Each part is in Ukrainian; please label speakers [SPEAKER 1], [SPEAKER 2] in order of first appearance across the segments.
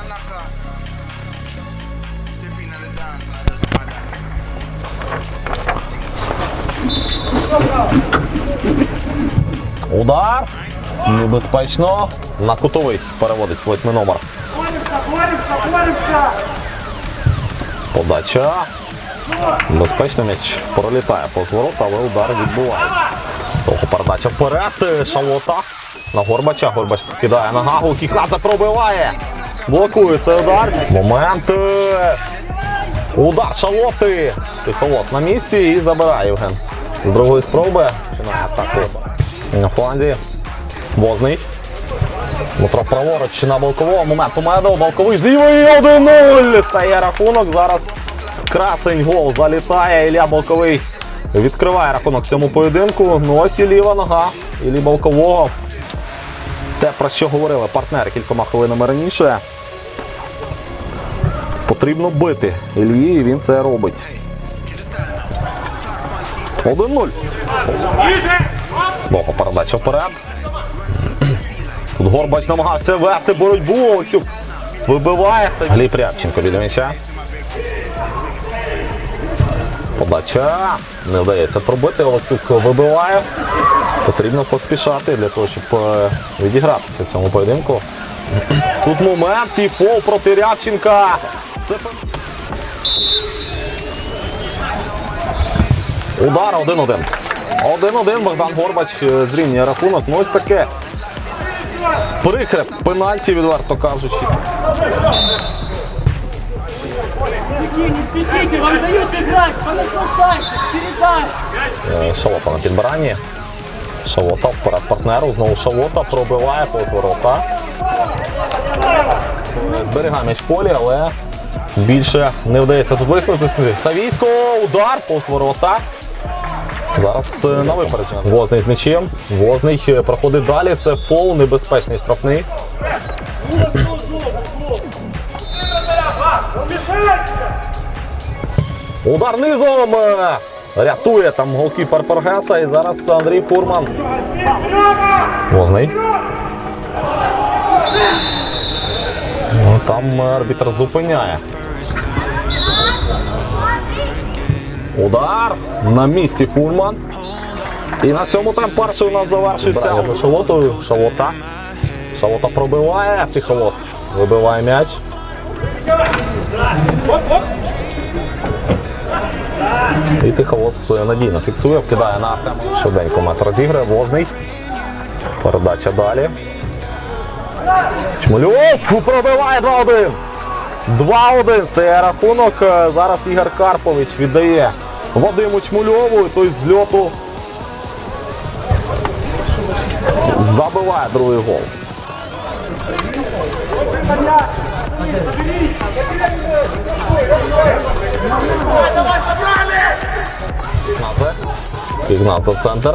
[SPEAKER 1] Kanaka. Step in on the dance and I just my dance.
[SPEAKER 2] Удар. Небезпечно. На кутовий переводить восьмий номер. Подача. Безпечно м'яч пролітає по зворот, але удар відбуває. Довго передача вперед. Шалота. На Горбача. Горбач скидає на гагу. Кіхнадзе пробиває. Блокує цей удар. Момент. Удар шалоти. Тихолос на місці і забирає Євген. З другої спроби починає атаку на фланзі. Возний. Дмитро праворуч на Балкового. Момент у Медов. Балковий з лівої 1-0. Стає рахунок. Зараз красень гол залітає. Ілля Балковий відкриває рахунок цьому поєдинку. Ну ось і ліва нога. Іллі Балкового. Те, про що говорили партнери кількома хвилинами раніше. Потрібно бити Іллі, і він це робить. 1-0. Довга передача вперед. Тут Горбач намагався вести боротьбу. Олексюк вибиває. Гліб Рябченко біля м'яча. Подача. Не вдається пробити. Олексюк вибиває. Потрібно поспішати для того, щоб е, відігратися в цьому поєдинку. Тут момент і фол проти Рябченка. Удар 1-1. 1-1 Богдан Горбач е, зрівнює рахунок. Ну ось таке. Прикре пенальті, відверто кажучи. Е, Шалота на підбиранні. Шалота вперед партнеру. Знову Шалота пробиває повз ворота. Зберігає м'яч полі, але більше не вдається тут висловити. Савійсько, удар повз ворота. Зараз е, на випередження. Возний з м'ячем. Возний е, проходить далі. Це фол, небезпечний штрафний. Удар низом! е, Рятує там голкіпер Пергеса і зараз Андрій Фурман. Возний. Ну, Там арбітр зупиняє. Удар на місці Фурман. І на цьому там перший у нас завершується. За Шалотою. Шалота. Шалота пробиває. Тихолос вибиває м'яч. І Тихолос е, надійно фіксує, вкидає на Артема. Швиденько мет розіграє. Возний. Передача далі. Чмельов пробиває 2-1. 2-1 стає рахунок. Е, Зараз Ігор Карпович віддає Вадиму Чмульову. І той з льоту забиває другий гол. Ігнатзе в центр.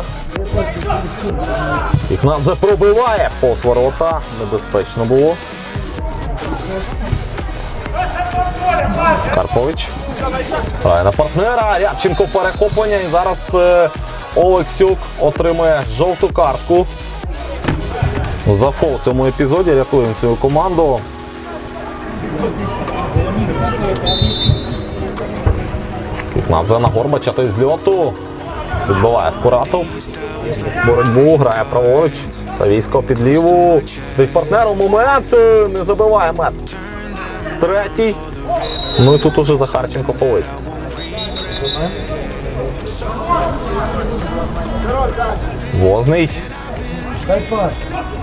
[SPEAKER 2] Ігнатзе пробиває повз ворота. Небезпечно було. Карпович. Грає партнера. Рябченко перехоплення. І зараз е, Олексюк отримує жовту картку. За фол в цьому епізоді рятуємо свою команду. Кіхнадзе на Горбача, той з льоту. Відбиває Скуратов. Боротьбу грає праворуч. Савійсько під ліву. Від партнеру момент. е, Не забиває мет. Третій. Ну і тут уже Захарченко полить. Возний.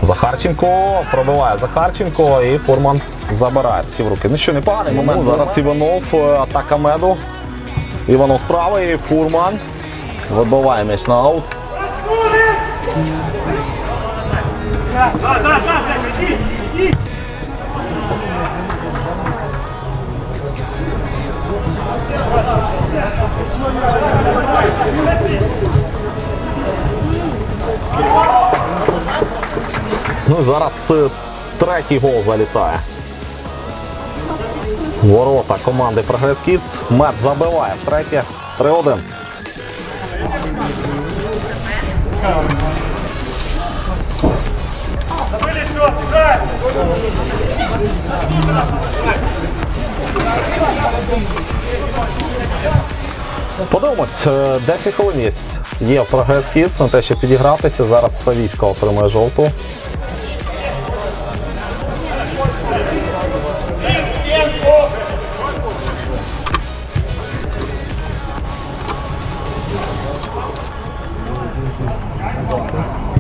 [SPEAKER 2] Захарченко пробиває Захарченко і Фурман забирає такі в руки. Ну що, непоганий момент. Зараз Іванов, е, атака меду. Іванов з правої, Фурман. Вибиває м'яч на аут. Ну і зараз е, третій гол залітає. Ворота команди Прогрес Кітс. Мет забиває. Третє. 3-1. Подивимось, е, 10 хвилин є. Прогрес Kids на те, щоб підігратися. Зараз Савійська отримує жовту.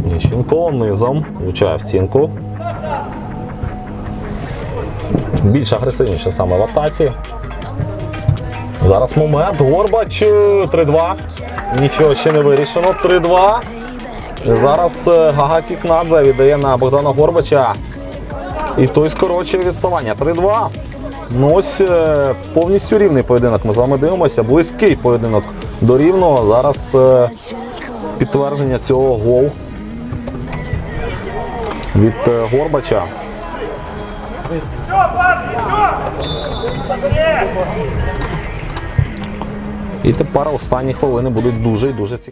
[SPEAKER 2] Ніщенко низом влучає в стінку. Більш агресивніше саме в атаці. Зараз момент. Горбач е, 3-2. Нічого ще не вирішено. 3-2. Зараз е, Гага Кікнадзе віддає на Богдана Горбача. І той скорочує відставання. 3-2. Ну ось е, повністю рівний поєдинок. Ми з вами дивимося. Близький поєдинок до рівного. Зараз е, підтвердження цього гол від е, Горбача. І тепер останні хвилини будуть дуже і дуже цікаві.